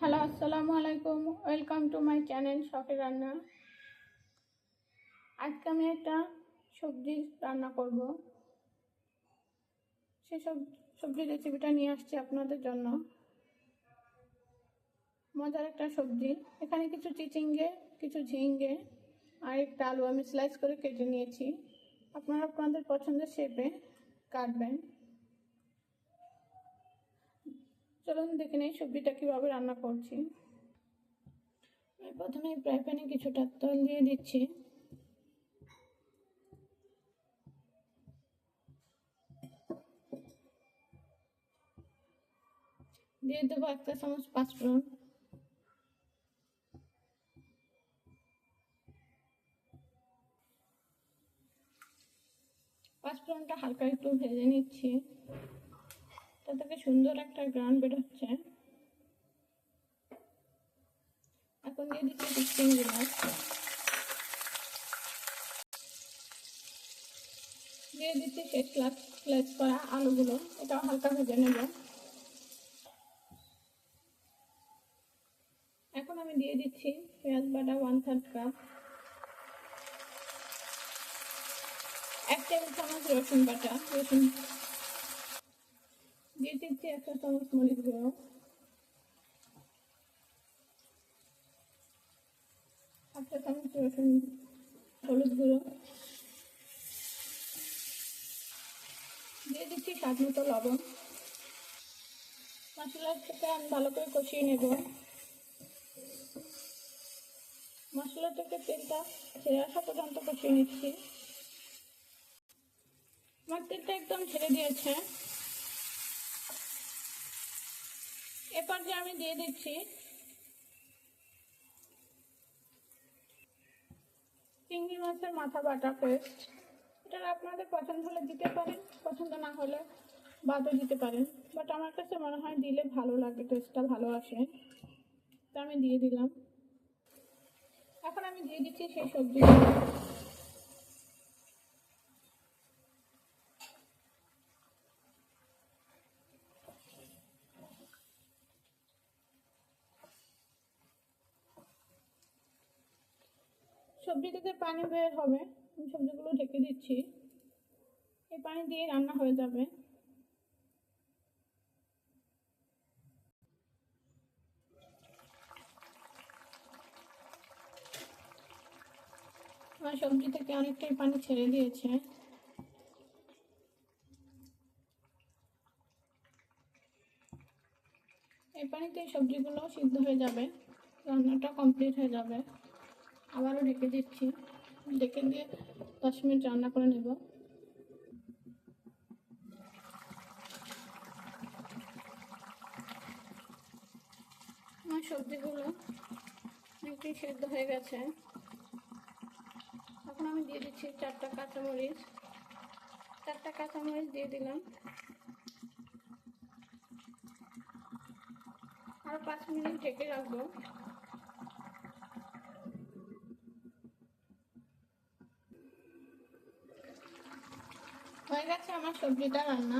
Hello, আসসালামু আলাইকুম। Welcome to my channel শখের রান্না। আজকে আমি একটা সবজি রান্না করব। সেসব সবজি রেসিপিটা নিয়ে আসছি আপনাদের জন্য। মজার একটা সবজি। এখানে কিছু চিচিঙ্গে, কিছু ঝিঙ্গে, আর একটা আলু আমি স্লাইস করে কেটে নিয়েছি। আপনারা আপনাদের পছন্দের শেপে কাটবেন। চলুন দেখে নেই সবজিটা কীভাবে রান্না করছি। প্রথমে ফ্রাই প্যানে কিছুটা তেল দিয়ে দিচ্ছি। দিয়ে দেবো একটা চামচ পাঁচফোড়ন। পাঁচফোড়নটা হালকা একটু ভেজে নিচ্ছি। সুন্দর একটা গ্রান বেরোচ্ছে। এখন দিয়ে দিচ্ছি মাছ দিয়ে দিচ্ছি শেষ ক্লাস ক্লাস করা আলুগুলো। এটাও হালকা ভেজে নেব। এখন আমি দিয়ে দিচ্ছি পেঁয়াজ বাটা ওয়ান থার্ড কাপ এক টেবিল চামচ রসুন বাটা। রসুন দিয়ে দিচ্ছি একটা চামচ মরিচ গুঁড়ো একটা চামচ রসুন হলুদ গুঁড়ো দিয়ে দিচ্ছি স্বাদ মতো লবণ। মশলার সাথে আমি ভালো করে কষিয়ে নেব। মশলা থেকে তেলটা ছেড়ে আসা পর্যন্ত কষিয়ে নিচ্ছি। আমার তেলটা একদম ছেড়ে দিয়েছে। এরপর যে আমি দিয়ে দিচ্ছি, চিংড়ি মাছের মাথা বাটা পেস্ট এটা আপনাদের পছন্দ হলে দিতে পারেন, পছন্দ না হলে বাদও দিতে পারেন। বাট আমার কাছে মনে হয় দিলে ভালো লাগে টেস্টটা ভালো আসে। তা আমি দিয়ে দিলাম। এখন আমি দিয়ে দিচ্ছি সেই সবজিগুলো সবজি পানি বের হবে। আমি সবজিগুলো ঢেকে দিচ্ছি। এই পানি দিয়ে রান্না হয়ে যাবে। আমার সবজি থেকে অনেকটাই পানি ছেড়ে দিয়েছে। এই পানিতে সবজিগুলো সিদ্ধ হয়ে যাবে। রান্নাটা কমপ্লিট হয়ে যাবে। আবারও ঢেকে দিচ্ছি। ঢেকে দিয়ে দশ মিনিট রান্না করে নেব। আমার সবজিগুলো অনেকটাই সেদ্ধ হয়ে গেছে। এখন আমি দিয়ে দিচ্ছি চারটা কাঁচামরিচ। চারটা কাঁচামরিচ দিয়ে দিলাম। আর পাঁচ মিনিট ঢেকে রাখব। হয়ে গেছে আমার সবজিটা রান্না।